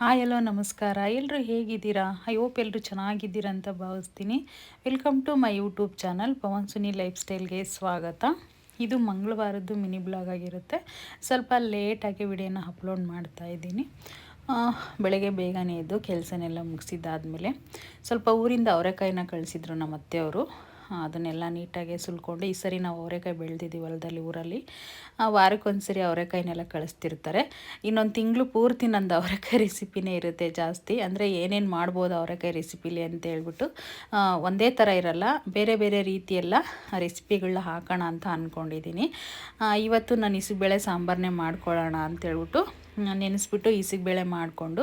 Hi ಎಲ್ಲೋ ನಮಸ್ಕಾರ. ಎಲ್ಲರೂ ಹೇಗಿದ್ದೀರಾ? ಐ ಹೋಪ್ ಎಲ್ಲರೂ ಚೆನ್ನಾಗಿದ್ದೀರಾ ಅಂತ ಭಾವಿಸ್ತೀನಿ. Welcome to my YouTube channel Pavan Suni life ಸ್ಟೈಲ್ಗೆ ಸ್ವಾಗತ. ಇದು ಮಂಗಳವಾರದ್ದು ಮಿನಿ ಬ್ಲಾಗ್ ಆಗಿರುತ್ತೆ. ಸ್ವಲ್ಪ ಲೇಟಾಗಿ ವಿಡಿಯೋನ ಅಪ್ಲೋಡ್ ಮಾಡ್ತಾ ಇದ್ದೀನಿ. ಬೆಳಗ್ಗೆ ಬೇಗನೆ ಎದ್ದು ಕೆಲಸನೆಲ್ಲ ಮುಗಿಸಿದ್ದಾದಮೇಲೆ ಸ್ವಲ್ಪ ಊರಿಂದ ಅವರೆಕಾಯಿನ ಕಳಿಸಿದ್ರು ನಮ್ಮ ಅತ್ತೆಯವರು ಅದನ್ನೆಲ್ಲ ನೀಟಾಗಿ ಸುಲ್ಕೊಂಡು ಈ ಸರಿ ನಾವು ಅವರೆಕಾಯಿ ಬೆಳೆದಿದ್ದೀವಿ ಹೊಲದಲ್ಲಿ, ಊರಲ್ಲಿ. ವಾರಕ್ಕೊಂದ್ಸರಿ ಅವರೆಕಾಯಿನೆಲ್ಲ ಕಳಿಸ್ತಿರ್ತಾರೆ. ಇನ್ನೊಂದು ತಿಂಗಳು ಪೂರ್ತಿ ನಂದು ಅವರೆಕಾಯಿ ರೆಸಿಪಿನೇ ಇರುತ್ತೆ ಜಾಸ್ತಿ. ಅಂದರೆ ಏನೇನು ಮಾಡ್ಬೋದು ಅವರೆಕಾಯಿ ರೆಸಿಪಿಲಿ ಅಂತ ಹೇಳ್ಬಿಟ್ಟು ಒಂದೇ ಥರ ಇರಲ್ಲ. ಬೇರೆ ಬೇರೆ ರೀತಿಯೆಲ್ಲ ರೆಸಿಪಿಗಳನ್ನ ಹಾಕೋಣ ಅಂತ ಅಂದ್ಕೊಂಡಿದ್ದೀನಿ ಇವತ್ತು ನಾನು ಇಸುಬೇಳೆ ಸಾಂಬಾರನ್ನೇ ಮಾಡ್ಕೊಳ್ಳೋಣ ಅಂತ ಹೇಳ್ಬಿಟ್ಟು ನೆನೆಸ್ಬಿಟ್ಟು ಇಸಿಗೆಬೇಳೆ ಮಾಡಿಕೊಂಡು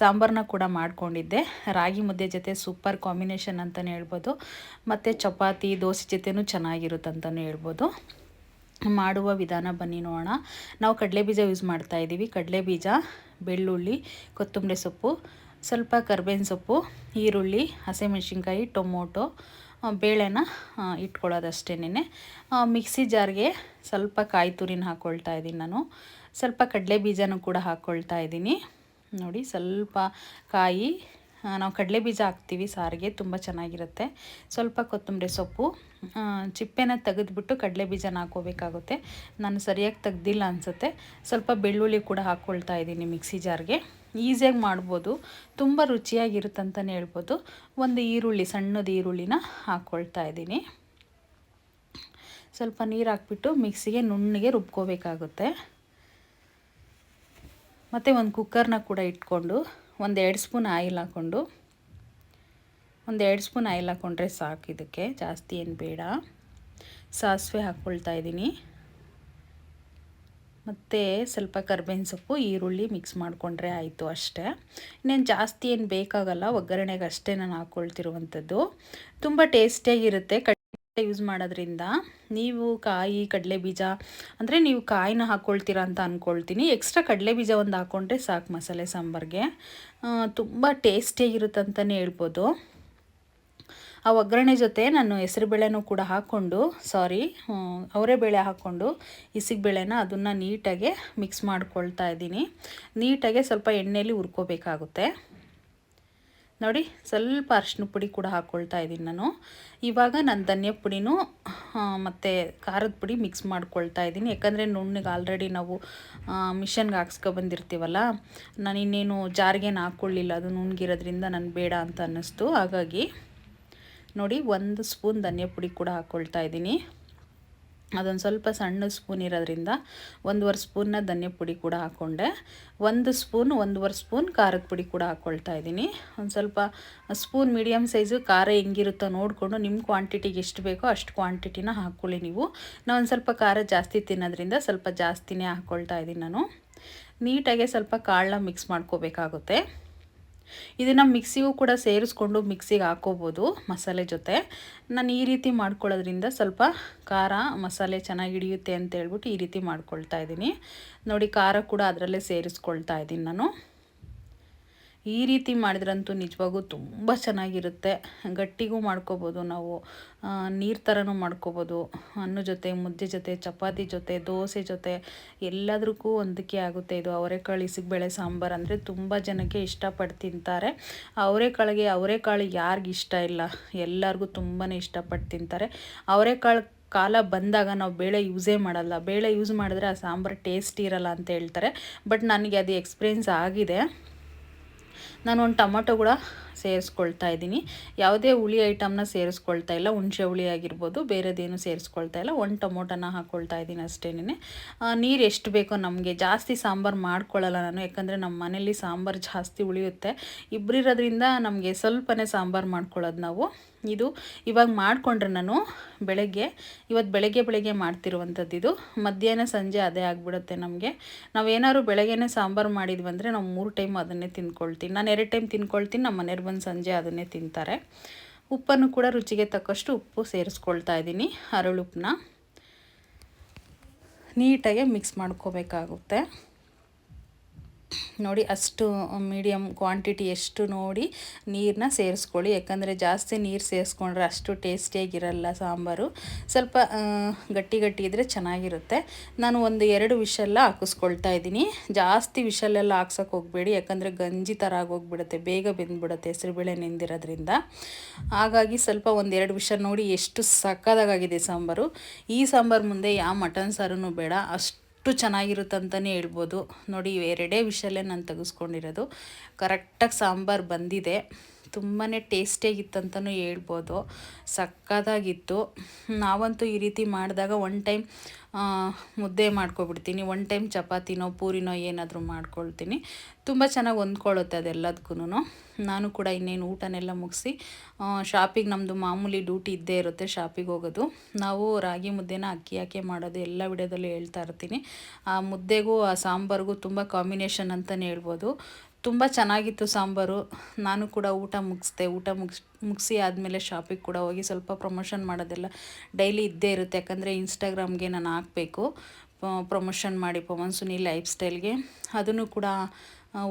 ಸಾಂಬಾರನ್ನ ಕೂಡ ಮಾಡ್ಕೊಂಡಿದ್ದೆ. ರಾಗಿ ಮುದ್ದೆ ಜೊತೆ ಸೂಪರ್ ಕಾಂಬಿನೇಷನ್ ಅಂತಲೇ ಹೇಳ್ಬೋದು. ಮತ್ತು ಚಪಾತಿ, ದೋಸೆ ಜೊತೆನೂ ಚೆನ್ನಾಗಿರುತ್ತೆ ಅಂತಲೂ ಹೇಳ್ಬೋದು. ಮಾಡುವ ವಿಧಾನ ಬನ್ನಿ ನೋಡೋಣ. ನಾವು ಕಡಲೆ ಬೀಜ ಯೂಸ್ ಮಾಡ್ತಾ ಇದ್ದೀವಿ. ಕಡಲೆ ಬೀಜ, ಬೆಳ್ಳುಳ್ಳಿ, ಕೊತ್ತಂಬರಿ ಸೊಪ್ಪು, ಸ್ವಲ್ಪ ಕರ್ಬೇವಿನ ಸೊಪ್ಪು, ಈರುಳ್ಳಿ, ಹಸಿಮೆಣ್ಸಿನ್ಕಾಯಿ, ಟೊಮೊಟೊ ಬೇಳೆನ ಇಟ್ಕೊಳ್ಳೋದಷ್ಟೇನೆ ಮಿಕ್ಸಿ ಜಾರ್ಗೆ ಸ್ವಲ್ಪ ಕಾಯಿ ತುರಿನ ಹಾಕ್ಕೊಳ್ತಾ ಇದ್ದೀನಿ ನಾನು. ಸ್ವಲ್ಪ ಕಡಲೆ ಬೀಜನೂ ಕೂಡ ಹಾಕ್ಕೊಳ್ತಾ ಇದ್ದೀನಿ. ನೋಡಿ, ಸ್ವಲ್ಪ ಕಾಯಿ ನಾವು ಕಡಲೆ ಬೀಜ ಹಾಕ್ತೀವಿ, ಸಾರಿಗೆ ತುಂಬ ಚೆನ್ನಾಗಿರುತ್ತೆ. ಸ್ವಲ್ಪ ಕೊತ್ತಂಬರಿ ಸೊಪ್ಪು ಚಿಪ್ಪೆನ ತೆಗೆದ್ಬಿಟ್ಟು ಕಡಲೆ ಬೀಜನ ಹಾಕೋಬೇಕಾಗುತ್ತೆ ನಾನು ಸರಿಯಾಗಿ ತೆಗ್ದಿಲ್ಲ ಅನಿಸುತ್ತೆ. ಸ್ವಲ್ಪ ಬೆಳ್ಳುಳ್ಳಿ ಕೂಡ ಹಾಕ್ಕೊಳ್ತಾ ಇದ್ದೀನಿ ಮಿಕ್ಸಿ ಜಾರ್ಗೆ. ಈಸಿಯಾಗಿ ಮಾಡ್ಬೋದು. ತುಂಬ ರುಚಿಯಾಗಿರುತ್ತೆ ಅಂತಲೇ ಹೇಳ್ಬೋದು. ಒಂದು ಈರುಳ್ಳಿ, ಸಣ್ಣದು ಈರುಳ್ಳಿನ ಹಾಕ್ಕೊಳ್ತಾ ಇದ್ದೀನಿ. ಸ್ವಲ್ಪ ನೀರು ಹಾಕ್ಬಿಟ್ಟು ಮಿಕ್ಸಿಗೆ ನುಣ್ಣಗೆ ರುಬ್ಕೋಬೇಕಾಗುತ್ತೆ. ಮತ್ತು ಒಂದು ಕುಕ್ಕರ್ನ ಕೂಡ ಇಟ್ಕೊಂಡು ಒಂದು ಎರಡು ಸ್ಪೂನ್ ಆಯಿಲ್ ಹಾಕ್ಕೊಂಡು, ಒಂದು ಎರಡು ಸ್ಪೂನ್ ಆಯಿಲ್ ಹಾಕ್ಕೊಂಡ್ರೆ ಸಾಕು ಇದಕ್ಕೆ. ಜಾಸ್ತಿ ಏನು ಬೇಡ. ಸಾಸಿವೆ ಹಾಕ್ಕೊಳ್ತಾ ಇದ್ದೀನಿ. ಮತ್ತು ಸ್ವಲ್ಪ ಕರ್ಬೇವಿನ ಸೊಪ್ಪು, ಈರುಳ್ಳಿ ಮಿಕ್ಸ್ ಮಾಡಿಕೊಂಡ್ರೆ ಆಯಿತು ಅಷ್ಟೇ. ಇನ್ನೇನು ಜಾಸ್ತಿ ಏನು ಬೇಕಾಗಲ್ಲ ಒಗ್ಗರಣೆಗೆ ಅಷ್ಟೇ ನಾನು ಹಾಕ್ಕೊಳ್ತಿರುವಂಥದ್ದು. ತುಂಬ ಟೇಸ್ಟಿಯಾಗಿರುತ್ತೆ. ಯೂಸ್ ಮಾಡೋದ್ರಿಂದ ನೀವು ಕಾಯಿ ಕಡಲೆ ಬೀಜ ಅಂದರೆ ನೀವು ಕಾಯಿನ ಹಾಕ್ಕೊಳ್ತೀರ ಅಂತ ಅಂದ್ಕೊಳ್ತೀನಿ ಎಕ್ಸ್ಟ್ರಾ ಕಡಲೆ ಬೀಜ ಒಂದು ಹಾಕ್ಕೊಂಡ್ರೆ ಸಾಕು ಮಸಾಲೆ ಸಾಂಬಾರಿಗೆ. ತುಂಬ ಟೇಸ್ಟಿಯಾಗಿರುತ್ತೆ ಅಂತಲೇ ಹೇಳ್ಬೋದು. ಆ ಒಗ್ಗರಣೆ ಜೊತೆ ನಾನು ಹೆಸರುಬೇಳೆನೂ ಕೂಡ ಹಾಕ್ಕೊಂಡು ಸಾರಿ ಅವರೆಬೇಳೆ ಹಾಕ್ಕೊಂಡು ಬೇಳೆನ ಅದನ್ನು ನೀಟಾಗೆ ಮಿಕ್ಸ್ ಮಾಡ್ಕೊಳ್ತಾ ಇದ್ದೀನಿ. ನೀಟಾಗೆ ಸ್ವಲ್ಪ ಎಣ್ಣೆಯಲ್ಲಿ ಹುರ್ಕೋಬೇಕಾಗುತ್ತೆ. ನೋಡಿ, ಸ್ವಲ್ಪ ಅರಿಶಿನ ಪುಡಿ ಕೂಡ ಹಾಕ್ಕೊಳ್ತಾ ಇದ್ದೀನಿ ನಾನು. ಇವಾಗ ನಾನು ಧನಿಯಾ ಪುಡಿನೂ ಮತ್ತು ಖಾರದ ಪುಡಿ ಮಿಕ್ಸ್ ಮಾಡ್ಕೊಳ್ತಾ ಇದ್ದೀನಿ. ಯಾಕಂದರೆ ನುಣ್ಣಗೆ ಆಲ್ರೆಡಿ ನಾವು ಮಿಷನ್ಗೆ ಹಾಕ್ಸ್ಕೊ ಬಂದಿರ್ತೀವಲ್ಲ, ನಾನು ಇನ್ನೇನು ಜಾರಿಗೇನು ಹಾಕ್ಕೊಳ್ಳಿಲ್ಲ ಅದು ನುಣ್ಣಗಿರೋದ್ರಿಂದ ನಾನು ಬೇಡ ಅಂತ ಅನ್ನಿಸ್ತು. ಹಾಗಾಗಿ ನೋಡಿ, ಒಂದು ಸ್ಪೂನ್ ಧನಿಯಾ ಪುಡಿ ಕೂಡ ಹಾಕ್ಕೊಳ್ತಾ ಇದ್ದೀನಿ. ಅದೊಂದು ಸ್ವಲ್ಪ ಸಣ್ಣ ಸ್ಪೂನ್ ಇರೋದ್ರಿಂದ ಒಂದುವರೆ ಸ್ಪೂನ್ನ ಧನ್ಯ ಪುಡಿ ಕೂಡ ಹಾಕ್ಕೊಂಡೆ. ಒಂದು ಸ್ಪೂನ್, ಒಂದೂವರೆ ಸ್ಪೂನ್ ಖಾರದ ಪುಡಿ ಕೂಡ ಹಾಕ್ಕೊಳ್ತಾ ಇದ್ದೀನಿ. ಒಂದು ಸ್ವಲ್ಪ ಸ್ಪೂನ್ ಮೀಡಿಯಮ್ ಸೈಜು ಖಾರ ಹೆಂಗಿರುತ್ತೋ ನೋಡಿಕೊಂಡು ನಿಮ್ಮ ಕ್ವಾಂಟಿಟಿಗೆ ಎಷ್ಟು ಬೇಕೋ ಅಷ್ಟು ಕ್ವಾಂಟಿಟಿನ ಹಾಕ್ಕೊಳ್ಳಿ ನೀವು. ನಾನು ಒಂದು ಸ್ವಲ್ಪ ಖಾರ ಜಾಸ್ತಿ ತಿನ್ನೋದ್ರಿಂದ ಸ್ವಲ್ಪ ಜಾಸ್ತಿನೇ ಹಾಕ್ಕೊಳ್ತಾ ಇದ್ದೀನಿ ನಾನು. ನೀಟಾಗೆ ಸ್ವಲ್ಪ ಕಾಳನ್ನ ಮಿಕ್ಸ್ ಮಾಡ್ಕೋಬೇಕಾಗುತ್ತೆ. ಇದನ್ನು ಮಿಕ್ಸಿಗೂ ಕೂಡ ಸೇರಿಸ್ಕೊಂಡು ಮಿಕ್ಸಿಗೆ ಹಾಕೋಬೋದು ಮಸಾಲೆ ಜೊತೆ. ನಾನು ಈ ರೀತಿ ಮಾಡ್ಕೊಳ್ಳೋದ್ರಿಂದ ಸ್ವಲ್ಪ ಖಾರ ಮಸಾಲೆ ಚೆನ್ನಾಗಿ ಹಿಡಿಯುತ್ತೆ ಅಂತ ಹೇಳ್ಬಿಟ್ಟು ಈ ರೀತಿ ಮಾಡ್ಕೊಳ್ತಾ ಇದ್ದೀನಿ. ನೋಡಿ ಖಾರ ಕೂಡ ಅದರಲ್ಲೇ ಸೇರಿಸ್ಕೊಳ್ತಾ ಇದ್ದೀನಿ ನಾನು. ಈ ರೀತಿ ಮಾಡಿದ್ರಂತೂ ನಿಜವಾಗೂ ತುಂಬ ಚೆನ್ನಾಗಿರುತ್ತೆ. ಗಟ್ಟಿಗೂ ಮಾಡ್ಕೋಬೋದು ನಾವು. ನೀರು ಥರನೂ ಮಾಡ್ಕೋಬೋದು. ಅನ್ನ ಜೊತೆ, ಮುದ್ದೆ ಜೊತೆ, ಚಪಾತಿ ಜೊತೆ, ದೋಸೆ ಜೊತೆ ಎಲ್ಲದಕ್ಕೂ ಹೊಂದಿಕೆ ಆಗುತ್ತೆ ಇದು. ಅವರೆಕಾಳು ಇಸಿಗೆಬೇಳೆ ಸಾಂಬಾರು ಅಂದರೆ ತುಂಬ ಜನಕ್ಕೆ ಇಷ್ಟಪಟ್ಟು ತಿಂತಾರೆ. ಅವರೆಕಾಳಿಗೆ ಅವರೆಕಾಳು ಯಾರಿಗೆ ಇಷ್ಟ ಇಲ್ಲ. ಎಲ್ಲರಿಗೂ ತುಂಬಾ ಇಷ್ಟಪಟ್ಟು ತಿಂತಾರೆ. ಅವರೆಕಾಳು ಕಾಲ ಬಂದಾಗ ನಾವು ಬೇಳೆ ಯೂಸೇ ಮಾಡಲ್ಲ. ಬೇಳೆ ಯೂಸ್ ಮಾಡಿದ್ರೆ ಆ ಸಾಂಬಾರು ಟೇಸ್ಟ್ ಇರಲ್ಲ ಅಂತ ಹೇಳ್ತಾರೆ. ಬಟ್ ನನಗೆ ಅದು ಎಕ್ಸ್ಪೀರಿಯೆನ್ಸ್ ಆಗಿದೆ. ನಾನು ಒಂದು ಟೊಮೊಟೊ ಕೂಡ ಸೇರಿಸ್ಕೊಳ್ತಾ ಇದ್ದೀನಿ. ಯಾವುದೇ ಹುಳಿ ಐಟಮ್ನ ಸೇರಿಸ್ಕೊಳ್ತಾ ಇಲ್ಲ. ಹುಣಸೆ ಹುಳಿ ಆಗಿರ್ಬೋದು, ಬೇರೆದೇನು ಸೇರಿಸ್ಕೊಳ್ತಾ ಇಲ್ಲ. ಒಂದು ಟೊಮೊಟೊನ ಹಾಕ್ಕೊಳ್ತಾ ಇದ್ದೀನಿ ಅಷ್ಟೇನೆ ನೀರು ಎಷ್ಟು ಬೇಕೋ ನಮಗೆ. ಜಾಸ್ತಿ ಸಾಂಬಾರು ಮಾಡ್ಕೊಳ್ಳಲ್ಲ ನಾನು. ಯಾಕಂದರೆ ನಮ್ಮ ಮನೇಲಿ ಸಾಂಬಾರು ಜಾಸ್ತಿ ಉಳಿಯುತ್ತೆ. ಇಬ್ಬರಿರೋದ್ರಿಂದ ನಮಗೆ ಸ್ವಲ್ಪನೇ ಸಾಂಬಾರು ಮಾಡ್ಕೊಳ್ಳೋದು ನಾವು. ಇದು ಇವಾಗ ಮಾಡಿಕೊಂಡ್ರೆ ನಾನು ಬೆಳಗ್ಗೆ ಇವತ್ತು ಬೆಳಗ್ಗೆ ಬೆಳಗ್ಗೆ ಮಾಡ್ತಿರುವಂಥದ್ದು ಇದು. ಮಧ್ಯಾಹ್ನ ಸಂಜೆ ಅದೇ ಆಗಿಬಿಡುತ್ತೆ ನಮಗೆ. ನಾವೇನಾದ್ರು ಬೆಳಗ್ಗೆನೇ ಸಾಂಬಾರು ಮಾಡಿದ್ವಿ ಅಂದರೆ ನಾವು ಮೂರು ಟೈಮ್ ಅದನ್ನೇ ತಿಂದ್ಕೊಳ್ತೀನಿ ನಾನು ಎರಡು ಟೈಮ್ ತಿನ್ಕೊಳ್ತೀನಿ ನಮ್ಮ ಮನೆಯವ್ರು ಬಂದು ಸಂಜೆ ಅದನ್ನೇ ತಿಂತಾರೆ. ಉಪ್ಪನ್ನು ಕೂಡ ರುಚಿಗೆ ತಕ್ಕಷ್ಟು ಉಪ್ಪು ಸೇರಿಸ್ಕೊಳ್ತಾ ಇದ್ದೀನಿ ಹರಳುಪ್ಪನ್ನ ನೀಟಾಗಿ ಮಿಕ್ಸ್ ಮಾಡ್ಕೋಬೇಕಾಗುತ್ತೆ. ನೋಡಿ ಅಷ್ಟು ಮೀಡಿಯಮ್ ಕ್ವಾಂಟಿಟಿ ಎಷ್ಟು ನೋಡಿ ನೀರನ್ನ ಸೇರಿಸ್ಕೊಳ್ಳಿ. ಯಾಕಂದರೆ ಜಾಸ್ತಿ ನೀರು ಸೇರಿಸ್ಕೊಂಡ್ರೆ ಅಷ್ಟು ಟೇಸ್ಟಿಯಾಗಿರಲ್ಲ ಸಾಂಬಾರು. ಸ್ವಲ್ಪ ಗಟ್ಟಿ ಗಟ್ಟಿ ಇದ್ದರೆ ಚೆನ್ನಾಗಿರುತ್ತೆ. ನಾನು ಒಂದು ಎರಡು ವಿಷಲ್ಲ ಹಾಕಿಸ್ಕೊಳ್ತಾ ಇದ್ದೀನಿ. ಜಾಸ್ತಿ ವಿಷಲ್ಲೆಲ್ಲ ಹಾಕ್ಸೋಕೆ ಹೋಗಬೇಡಿ. ಯಾಕಂದರೆ ಗಂಜಿ ಥರ ಆಗೋಗ್ಬಿಡುತ್ತೆ. ಬೇಗ ಬೆಂದ್ಬಿಡುತ್ತೆ ಹೆಸರುಬೇಳೆ ನೆಂದಿರೋದ್ರಿಂದ. ಹಾಗಾಗಿ ಸ್ವಲ್ಪ ಒಂದೆರಡು ವಿಷಲ್ ನೋಡಿ ಎಷ್ಟು ಸಕ್ಕದಾಗಿದೆ ಸಾಂಬಾರು. ಈ ಸಾಂಬಾರು ಮುಂದೆ ಯಾವ ಮಟನ್ ಸಾರೂ ಬೇಡ. ಅಷ್ಟು ಅಷ್ಟು ಚೆನ್ನಾಗಿರುತ್ತೆ ಅಂತಲೇ ಹೇಳ್ಬೋದು. ನೋಡಿ ಎರಡೇ ವಿಷಯಲ್ಲೇ ನಾನು ತೆಗೆಸ್ಕೊಂಡಿರೋದು. ಕರೆಕ್ಟಾಗಿ ಸಾಂಬಾರು ಬಂದಿದೆ. ತುಂಬಾ ಟೇಸ್ಟಿಯಾಗಿತ್ತಂತಲೂ ಹೇಳ್ಬೋದು. ಸಕ್ಕತ್ತಾಗಿತ್ತು. ನಾವಂತೂ ಈ ರೀತಿ ಮಾಡಿದಾಗ ಒನ್ ಟೈಮ್ ಮುದ್ದೆ ಮಾಡ್ಕೊಬಿಡ್ತೀನಿ. ಒನ್ ಟೈಮ್ ಚಪಾತಿನೋ, ಪೂರಿನೋ ಏನಾದರೂ ಮಾಡ್ಕೊಳ್ತೀನಿ. ತುಂಬ ಚೆನ್ನಾಗಿ ಹೊಂದ್ಕೊಳ್ಳುತ್ತೆ ಅದೆಲ್ಲದಕ್ಕೂ ನಾನು ಕೂಡ ಇನ್ನೇನು ಊಟನೆಲ್ಲ ಮುಗಿಸಿ ಶಾಪಿಗೆ ನಮ್ಮದು ಮಾಮೂಲಿ ಡ್ಯೂಟಿ ಇದ್ದೇ ಇರುತ್ತೆ ಶಾಪಿಗೆ ಹೋಗೋದು. ನಾವು ರಾಗಿ ಮುದ್ದೆನ ಅಕ್ಕಿ ಹಾಕಿ ಮಾಡೋದು ಎಲ್ಲ ವಿಡಿಯೋದಲ್ಲೂ ಹೇಳ್ತಾ ಇರ್ತೀನಿ. ಆ ಮುದ್ದೆಗೂ, ಆ ಸಾಂಬಾರಿಗೂ ತುಂಬ ಕಾಂಬಿನೇಷನ್ ಅಂತಲೇ ಹೇಳ್ಬೋದು. ತುಂಬ ಚೆನ್ನಾಗಿತ್ತು ಸಾಂಬಾರು. ನಾನು ಕೂಡ ಊಟ ಮುಗಿಸ್ದೆ. ಊಟ ಮುಗಿಸ್, ಮುಗಿಸಿ ಆದಮೇಲೆ ಶಾಪಿಗೆ ಕೂಡ ಹೋಗಿ ಸ್ವಲ್ಪ ಪ್ರಮೋಷನ್ ಮಾಡೋದೆಲ್ಲ ಡೈಲಿ ಇದ್ದೇ ಇರುತ್ತೆ. ಯಾಕಂದರೆ ಇನ್ಸ್ಟಾಗ್ರಾಮ್ಗೆ ನಾನು ಹಾಕಬೇಕು. ಪ್ರಮೋಷನ್ ಮಾಡಿ ಪವನ್ ಸುನಿ ಲೈಫ್ ಸ್ಟೈಲ್ಗೆ. ಅದನ್ನು ಕೂಡ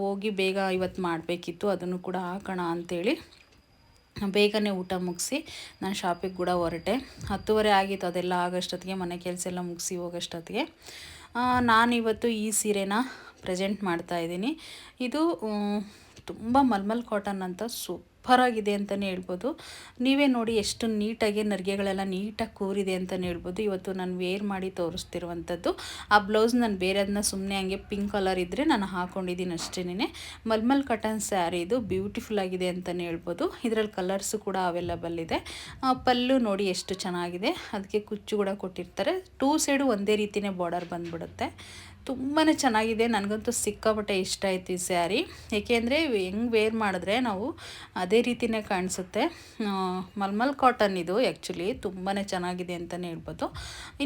ಹೋಗಿ ಬೇಗ ಇವತ್ತು ಮಾಡಬೇಕಿತ್ತು. ಅದನ್ನು ಕೂಡ ಹಾಕೋಣ ಅಂಥೇಳಿ ಬೇಗನೆ ಊಟ ಮುಗಿಸಿ ನಾನು ಶಾಪಿಗೆ ಕೂಡ ಹೊರಟೆ. ಹತ್ತುವರೆ ಆಗಿತ್ತು. ಅದೆಲ್ಲ ಆಗೋಷ್ಟೊತ್ತಿಗೆ ಮನೆ ಕೆಲಸ ಎಲ್ಲ ಮುಗಿಸಿ ಹೋಗೋಷ್ಟೊತ್ತಿಗೆ. ನಾನಿವತ್ತು ಈ ಸೀರೆನ ಪ್ರೆಸೆಂಟ್ ಮಾಡ್ತಾ ಇದ್ದೀನಿ. ಇದು ತುಂಬ ಮಲ್ಮಲ್ ಕಾಟನ್ ಅಂತ ಸೂಪರಾಗಿದೆ ಅಂತಲೇ ಹೇಳ್ಬೋದು. ನೀವೇ ನೋಡಿ ಎಷ್ಟು ನೀಟಾಗಿ ನರಿಗೆಗಳೆಲ್ಲ ನೀಟಾಗಿ ಕೂರಿದೆ ಅಂತಲೇ ಹೇಳ್ಬೋದು. ಇವತ್ತು ನಾನು ವೇರ್ ಮಾಡಿ ತೋರಿಸ್ತಿರುವಂಥದ್ದು. ಆ ಬ್ಲೌಸ್ ನಾನು ಬೇರೆ ಅದನ್ನ ಸುಮ್ಮನೆ ಹಂಗೆ ಪಿಂಕ್ ಕಲರ್ ಇದ್ದರೆ ನಾನು ಹಾಕ್ಕೊಂಡಿದ್ದೀನಿ ಅಷ್ಟೇನೆ ಮಲ್ಮಲ್ ಕಾಟನ್ ಸ್ಯಾರಿ ಇದು ಬ್ಯೂಟಿಫುಲ್ ಆಗಿದೆ ಅಂತಲೇ ಹೇಳ್ಬೋದು. ಇದರಲ್ಲಿ ಕಲರ್ಸು ಕೂಡ ಅವೈಲಬಲ್ ಇದೆ. ಪಲ್ಲು ನೋಡಿ ಎಷ್ಟು ಚೆನ್ನಾಗಿದೆ. ಅದಕ್ಕೆ ಕುಚ್ಚು ಕೂಡ ಕೊಟ್ಟಿರ್ತಾರೆ. ಟೂ ಸೈಡು ಒಂದೇ ರೀತಿಯೇ ಬಾರ್ಡರ್ ಬಂದ್ಬಿಡುತ್ತೆ. ತುಂಬಾ ಚೆನ್ನಾಗಿದೆ, ನನಗಂತೂ ಸಿಕ್ಕಾಪಟ್ಟೆ ಇಷ್ಟ ಆಯ್ತು ಈ ಸ್ಯಾರಿ. ಏಕೆಂದರೆ ಹೆಂಗೆ ವೇರ್ ಮಾಡಿದ್ರೆ ನಾವು ಅದೇ ರೀತಿಯೇ ಕಾಣಿಸುತ್ತೆ. ಮಲ್ಮಲ್ ಕಾಟನ್ ಇದು ಆ್ಯಕ್ಚುಲಿ ತುಂಬಾ ಚೆನ್ನಾಗಿದೆ ಅಂತಲೇ ಹೇಳ್ಬೋದು.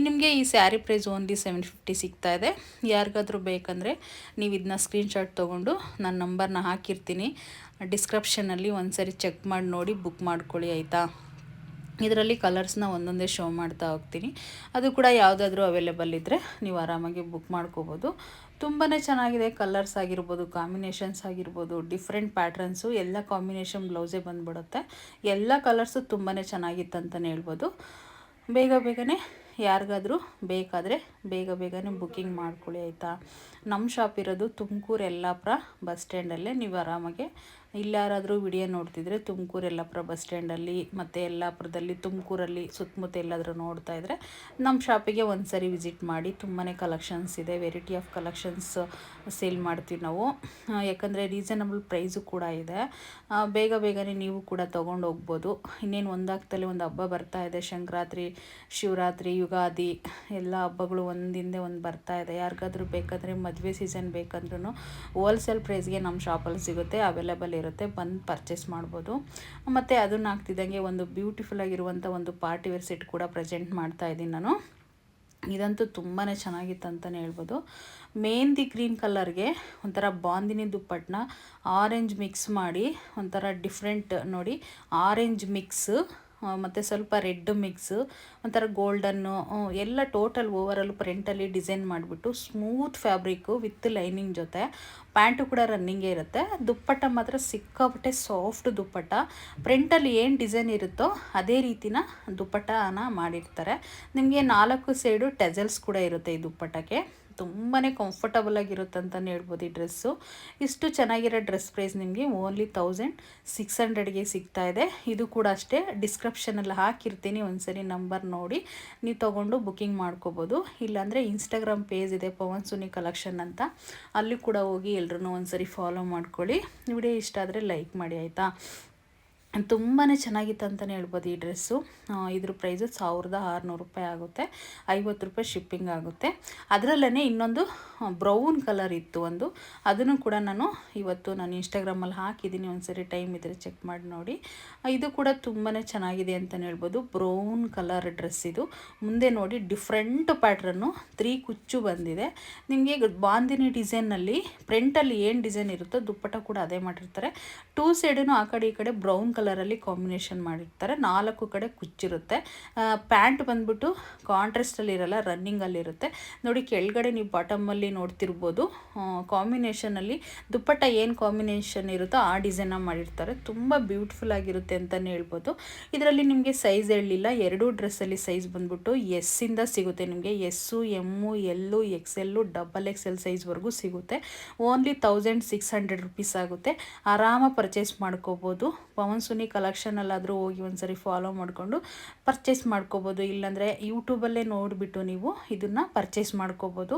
ನಿಮಗೆ ಈ sari price only seven fifty ಸಿಗ್ತಾ ಇದೆ. ಯಾರಿಗಾದರೂ ಬೇಕಂದರೆ ನೀವು ಇದನ್ನ ಸ್ಕ್ರೀನ್ಶಾಟ್ ತೊಗೊಂಡು ನನ್ನ ನಂಬರ್ನ ಹಾಕಿರ್ತೀನಿ. ಡಿಸ್ಕ್ರಿಪ್ಷನಲ್ಲಿ ಒಂದು ಸರಿ ಚೆಕ್ ಮಾಡಿ ನೋಡಿ ಬುಕ್ ಮಾಡ್ಕೊಳ್ಳಿ, ಆಯಿತಾ? ಇದರಲ್ಲಿ ಕಲರ್ಸ್ನ ಒಂದೊಂದೇ ಶೋ ಮಾಡ್ತಾ ಹೋಗ್ತೀನಿ. ಅದು ಕೂಡ ಯಾವುದಾದ್ರೂ ಅವೈಲೇಬಲ್ ಇದ್ದರೆ ನೀವು ಆರಾಮಾಗಿ ಬುಕ್ ಮಾಡ್ಕೋಬೋದು. ತುಂಬಾ ಚೆನ್ನಾಗಿದೆ ಕಲರ್ಸ್ ಆಗಿರ್ಬೋದು ಕಾಂಬಿನೇಷನ್ಸ್ ಆಗಿರ್ಬೋದು ಡಿಫ್ರೆಂಟ್ ಪ್ಯಾಟ್ರನ್ಸು ಎಲ್ಲ ಕಾಂಬಿನೇಷನ್ ಬ್ಲೌಸೇ ಬಂದುಬಿಡುತ್ತೆ. ಎಲ್ಲ ಕಲರ್ಸು ತುಂಬಾ ಚೆನ್ನಾಗಿತ್ತು ಅಂತಲೇ ಹೇಳ್ಬೋದು. ಬೇಗ ಬೇಗನೆ ಯಾರಿಗಾದರೂ ಬೇಕಾದರೆ ಬೇಗ ಬೇಗನೆ ಬುಕ್ಕಿಂಗ್ ಮಾಡ್ಕೊಳ್ಳಿ ಆಯಿತಾ? ನಮ್ಮ ಶಾಪ್ ಇರೋದು ತುಮಕೂರು ಯಲ್ಲಾಪುರ ಬಸ್ ಸ್ಟ್ಯಾಂಡಲ್ಲೇ ನೀವು ಆರಾಮಾಗೆ ಇಲ್ಲಾರಾದರೂ ವಿಡಿಯೋ ನೋಡ್ತಿದ್ರೆ ತುಮಕೂರು ಯಲ್ಲಾಪುರ ಬಸ್ ಸ್ಟ್ಯಾಂಡಲ್ಲಿ ಮತ್ತು ಯಲ್ಲಾಪುರದಲ್ಲಿ ತುಮಕೂರಲ್ಲಿ ಸುತ್ತಮುತ್ತ ಎಲ್ಲಾದರೂ ನೋಡ್ತಾ ಇದ್ದರೆ ನಮ್ಮ ಶಾಪಿಗೆ ಒಂದು ಸರಿ ವಿಸಿಟ್ ಮಾಡಿ. ತುಂಬಾ ಕಲೆಕ್ಷನ್ಸ್ ಇದೆ. ವೆರೈಟಿ ಆಫ್ ಕಲೆಕ್ಷನ್ಸ್ ಸೇಲ್ ಮಾಡ್ತೀವಿ ನಾವು. ಯಾಕಂದರೆ ರೀಸನಬಲ್ ಪ್ರೈಸು ಕೂಡ ಇದೆ. ಬೇಗ ಬೇಗನೆ ನೀವು ಕೂಡ ತೊಗೊಂಡು ಹೋಗ್ಬೋದು. ಇನ್ನೇನು ಒಂದಾಗ್ತಲೇ ಒಂದು ಹಬ್ಬ ಬರ್ತಾ ಇದೆ. ಸಂಕ್ರಾಂತಿ ಶಿವರಾತ್ರಿ, ಯುಗಾದಿ ಎಲ್ಲ ಹಬ್ಬಗಳು ಒಂದಿಂದೆ ಒಂದು ಬರ್ತಾ ಇದೆ. ಯಾರಿಗಾದ್ರೂ ಬೇಕಾದರೆ ಮದುವೆ ಸೀಸನ್ ಬೇಕಂದ್ರೂ ಹೋಲ್ಸೇಲ್ ಪ್ರೈಸ್ಗೆ ನಮ್ಮ ಶಾಪಲ್ಲಿ ಸಿಗುತ್ತೆ. ಅವೈಲೇಬಲ್ ಇರುತ್ತೆ, ಬಂದು ಪರ್ಚೇಸ್ ಮಾಡ್ಬೋದು. ಮತ್ತು ಅದನ್ನು ಹಾಕ್ತಿದ್ದಂಗೆ ಒಂದು ಬ್ಯೂಟಿಫುಲ್ ಆಗಿರುವಂಥ ಒಂದು ಪಾರ್ಟಿ ವೇರ್ ಸೆಟ್ ಕೂಡ ಪ್ರೆಸೆಂಟ್ ಮಾಡ್ತಾ ಇದ್ದೀನಿ ನಾನು. ಇದಂತೂ ತುಂಬಾ ಚೆನ್ನಾಗಿತ್ತು ಅಂತಲೇ ಹೇಳ್ಬೋದು. ಮೆಹಂದಿ ಗ್ರೀನ್ ಕಲರ್ಗೆ ಒಂಥರ ಬಾಂದಿನಿ ದುಪ್ಪಟ್ಟನ್ನ ಆರೆಂಜ್ ಮಿಕ್ಸ್ ಮಾಡಿ ಒಂಥರ ಡಿಫ್ರೆಂಟ್ ನೋಡಿ ಆರೆಂಜ್ ಮಿಕ್ಸ್ ಮತ್ತು ಸ್ವಲ್ಪ ರೆಡ್ ಮಿಕ್ಸ್, ಒಂಥರ ಗೋಲ್ಡನ್ನು ಎಲ್ಲ ಟೋಟಲ್ ಓವರಲ್ಲು ಪ್ರಿಂಟಲ್ಲಿ ಡಿಸೈನ್ ಮಾಡಿಬಿಟ್ಟು ಸ್ಮೂತ್ ಫ್ಯಾಬ್ರಿಕ್ಕು ವಿತ್ ಲೈನಿಂಗ್ ಜೊತೆ. ಪ್ಯಾಂಟು ಕೂಡ ರನ್ನಿಂಗೇ ಇರುತ್ತೆ. ದುಪ್ಪಟ್ಟ ಮಾತ್ರ ಸಿಕ್ಕಾಪಟ್ಟೆ ಸಾಫ್ಟ್ ದುಪ್ಪಟ್ಟ. ಪ್ರಿಂಟಲ್ಲಿ ಏನು ಡಿಸೈನ್ ಇರುತ್ತೋ ಅದೇ ರೀತಿನ ದುಪ್ಪಟ್ಟನ ಮಾಡಿರ್ತಾರೆ. ನಿಮಗೆ ನಾಲ್ಕು ಸೈಡು ಟೆಜಲ್ಸ್ ಕೂಡ ಇರುತ್ತೆ ಈ ದುಪ್ಪಟ್ಟಕ್ಕೆ. ತುಂಬಾ ಕಂಫರ್ಟಬಲ್ ಆಗಿರುತ್ತಂತಲೇ ಹೇಳ್ಬೋದು ಈ ಡ್ರೆಸ್ಸು ಇಷ್ಟು ಚೆನ್ನಾಗಿರೋ ಡ್ರೆಸ್ ಪ್ರೈಸ್ ನಿಮಗೆ ಓನ್ಲಿ ತೌಸಂಡ್ ಸಿಕ್ಸ್ ಹಂಡ್ರೆಡ್ಗೆ ಸಿಗ್ತಾ ಇದೆ. ಇದು ಕೂಡ ಅಷ್ಟೇ ಡಿಸ್ಕ್ರಿಪ್ಷನಲ್ಲಿ ಹಾಕಿರ್ತೀನಿ, ಒಂದ್ಸರಿ ನಂಬರ್ ನೋಡಿ. ನೀವು ತೊಗೊಂಡು ಬುಕ್ಕಿಂಗ್ ಮಾಡ್ಕೋಬೋದು. ಇಲ್ಲಾಂದರೆ ಇನ್ಸ್ಟಾಗ್ರಾಮ್ ಪೇಜ್ ಇದೆ, ಪವನ್ ಸುನಿ ಕಲೆಕ್ಷನ್ ಅಂತ. ಅಲ್ಲಿ ಕೂಡ ಹೋಗಿ ಎಲ್ಲರೂ ಒಂದ್ಸರಿ ಫಾಲೋ ಮಾಡ್ಕೊಳ್ಳಿ. ವಿಡಿಯೋ ಇಷ್ಟ ಆದರೆ ಲೈಕ್ ಮಾಡಿ, ಆಯಿತಾ? ತುಂಬಾ ಚೆನ್ನಾಗಿತ್ತು ಅಂತಲೇ ಹೇಳ್ಬೋದು ಈ ಡ್ರೆಸ್ಸು. ಇದ್ರ ಪ್ರೈಸು ಸಾವಿರದ ಆರುನೂರು ರೂಪಾಯಿ ಆಗುತ್ತೆ. ಐವತ್ತು ರೂಪಾಯಿ ಶಿಪ್ಪಿಂಗ್ ಆಗುತ್ತೆ. ಅದರಲ್ಲೇ ಇನ್ನೊಂದು ಬ್ರೌನ್ ಕಲರ್ ಇತ್ತು ಒಂದು. ಅದನ್ನು ಕೂಡ ನಾನು ಇವತ್ತು ನಾನು ಇನ್ಸ್ಟಾಗ್ರಾಮಲ್ಲಿ ಹಾಕಿದ್ದೀನಿ. ಒಂದ್ಸರಿ ಟೈಮ್ ಇದ್ದರೆ ಚೆಕ್ ಮಾಡಿ ನೋಡಿ. ಇದು ಕೂಡ ತುಂಬಾ ಚೆನ್ನಾಗಿದೆ ಅಂತಲೇ ಹೇಳ್ಬೋದು. ಬ್ರೌನ್ ಕಲರ್ ಡ್ರೆಸ್ ಇದು. ಮುಂದೆ ನೋಡಿ ಡಿಫ್ರೆಂಟ್ ಪ್ಯಾಟ್ರನ್ನು ತ್ರೀ ಕುಚ್ಚು ಬಂದಿದೆ. ನಿಮಗೆ ಬಾಂದಿನಿ ಡಿಸೈನಲ್ಲಿ ಪ್ರಿಂಟಲ್ಲಿ ಏನು ಡಿಸೈನ್ ಇರುತ್ತೋ ದುಪ್ಪಟ್ಟ ಕೂಡ ಅದೇ ಮಾಡಿರ್ತಾರೆ. ಟೂ ಸೈಡೂ ಆ ಕಡೆ ಈ ಕಡೆ ಬ್ರೌನ್ ಕಲರಲ್ಲಿ ಕಾಂಬಿನೇಷನ್ ಮಾಡಿರ್ತಾರೆ. ನಾಲ್ಕು ಕಡೆ ಕುಚ್ಚಿರುತ್ತೆ. ಪ್ಯಾಂಟ್ ಬಂದ್ಬಿಟ್ಟು ಕಾಂಟ್ರಾಸ್ಟಲ್ಲಿ ಇರಲ್ಲ ರನ್ನಿಂಗಲ್ಲಿರುತ್ತೆ ನೋಡಿ, ಕೆಳಗಡೆ ನೀವು ಬಾಟಮಲ್ಲಿ ನೋಡ್ತಿರ್ಬೋದು ಕಾಂಬಿನೇಷನಲ್ಲಿ ದುಪ್ಪಟ್ಟ ಏನು ಕಾಂಬಿನೇಷನ್ ಇರುತ್ತೋ ಆ ಡಿಸೈನ ಮಾಡಿರ್ತಾರೆ. ತುಂಬ ಬ್ಯೂಟಿಫುಲ್ ಆಗಿರುತ್ತೆ ಅಂತಲೇ ಹೇಳ್ಬೋದು. ಇದರಲ್ಲಿ ನಿಮಗೆ ಸೈಜ್ ಹೇಳಲಿಲ್ಲ ಎರಡೂ ಡ್ರೆಸ್ಸಲ್ಲಿ ಸೈಜ್ ಬಂದ್ಬಿಟ್ಟು ಎಸ್ಸಿಂದ ಸಿಗುತ್ತೆ ನಿಮಗೆ. S M L X L double X L ಸೈಜ್ವರೆಗೂ ಸಿಗುತ್ತೆ. Only thousand six hundred rupees ಆಗುತ್ತೆ. ಆರಾಮ ಪರ್ಚೇಸ್ ಮಾಡ್ಕೋಬೋದು. ಪವನ್ ಸುನಿ ಕಲೆಕ್ಷನಲ್ಲಾದರೂ ಹೋಗಿ ಒಂದ್ಸರಿ ಫಾಲೋ ಮಾಡಿಕೊಂಡು ಪರ್ಚೇಸ್ ಮಾಡ್ಕೋಬೋದು. ಇಲ್ಲಾಂದರೆ ಯೂಟ್ಯೂಬಲ್ಲೇ ನೋಡಿಬಿಟ್ಟು ನೀವು ಇದನ್ನು ಪರ್ಚೇಸ್ ಮಾಡ್ಕೋಬೋದು.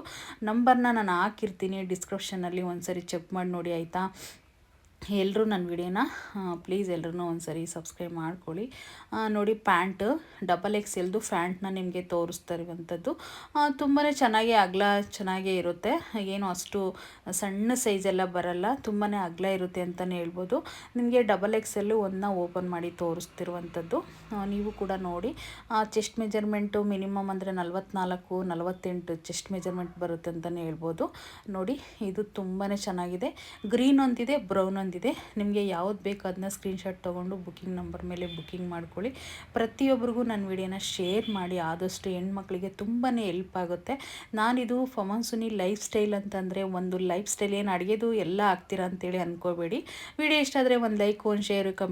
ನಂಬರ್ನ ನಾನು ಹಾಕಿರ್ತೀನಿ ಡಿಸ್ಕ್ರಿಪ್ಷನಲ್ಲಿ ಒಂದ್ಸರಿ ಚೆಕ್ ಮಾಡಿ ನೋಡಿ, ಆಯಿತಾ? ಎಲ್ಲರೂ ನನ್ನ ವಿಡಿಯೋನ ಪ್ಲೀಸ್ ಎಲ್ಲರೂ ಒಂದ್ಸರಿ ಸಬ್ಸ್ಕ್ರೈಬ್ ಮಾಡ್ಕೊಳ್ಳಿ. ನೋಡಿ ಪ್ಯಾಂಟ್ ಡಬಲ್ ಎಕ್ಸ್ ಎಲ್ದು ಪ್ಯಾಂಟ್ನ ನಿಮಗೆ ತೋರಿಸ್ತಾ ಇರುವಂಥದ್ದು ತುಂಬಾ ಚೆನ್ನಾಗಿ ಅಗಲ ಚೆನ್ನಾಗೇ ಇರುತ್ತೆ. ಏನು ಅಷ್ಟು ಸಣ್ಣ ಸೈಜೆಲ್ಲ ಬರಲ್ಲ ತುಂಬಾ ಅಗಲ ಇರುತ್ತೆ ಅಂತಲೇ ಹೇಳ್ಬೋದು. ನಿಮಗೆ ಡಬಲ್ ಎಕ್ಸ್ ಎಲ್ಲು ಒಂದನ್ನ ಓಪನ್ ಮಾಡಿ ತೋರಿಸ್ತಿರುವಂಥದ್ದು. ನೀವು ಕೂಡ ನೋಡಿ. ಚೆಸ್ಟ್ ಮೆಜರ್ಮೆಂಟು ಮಿನಿಮಮ್ ಅಂದರೆ ನಲ್ವತ್ನಾಲ್ಕು, ನಲವತ್ತೆಂಟು ಚೆಸ್ಟ್ ಮೆಜರ್ಮೆಂಟ್ ಬರುತ್ತೆ ಅಂತಲೇ ಹೇಳ್ಬೋದು. ನೋಡಿ, ಇದು ತುಂಬಾ ಚೆನ್ನಾಗಿದೆ. ಗ್ರೀನ್ ಒಂದಿದೆ ಬ್ರೌನ್ ಒಂದು ಬಂದಿದೆ. ನಿಮಗೆ ಯಾವ್ದು ಬೇಕು ಅದನ್ನ ಸ್ಕ್ರೀನ್ಶಾಟ್ ತೊಗೊಂಡು ಬುಕ್ಕಿಂಗ್ ನಂಬರ್ ಮೇಲೆ ಬುಕ್ಕಿಂಗ್ ಮಾಡ್ಕೊಳ್ಳಿ. ಪ್ರತಿಯೊಬ್ಬರಿಗೂ ನನ್ನ ವಿಡಿಯೋನ ಶೇರ್ ಮಾಡಿ. ಆದಷ್ಟು ಹೆಣ್ಮಕ್ಳಿಗೆ ತುಂಬಾ ಹೆಲ್ಪ್ ಆಗುತ್ತೆ. ನಾನಿದು ಫಮನ್ ಸುನಿ ಲೈಫ್ ಸ್ಟೈಲ್ ಅಂತಂದರೆ ಒಂದು ಲೈಫ್ ಸ್ಟೈಲ್ ಏನು ಅಡುಗೆದು ಎಲ್ಲ ಆಗ್ತೀರಾ ಅಂತೇಳಿ ಅಂದ್ಕೋಬೇಡಿ ವಿಡಿಯೋ ಇಷ್ಟ ಆದರೆ ಒಂದು ಲೈಕ್ ಒಂದು ಶೇರ್ ಕಮೆಂಟ್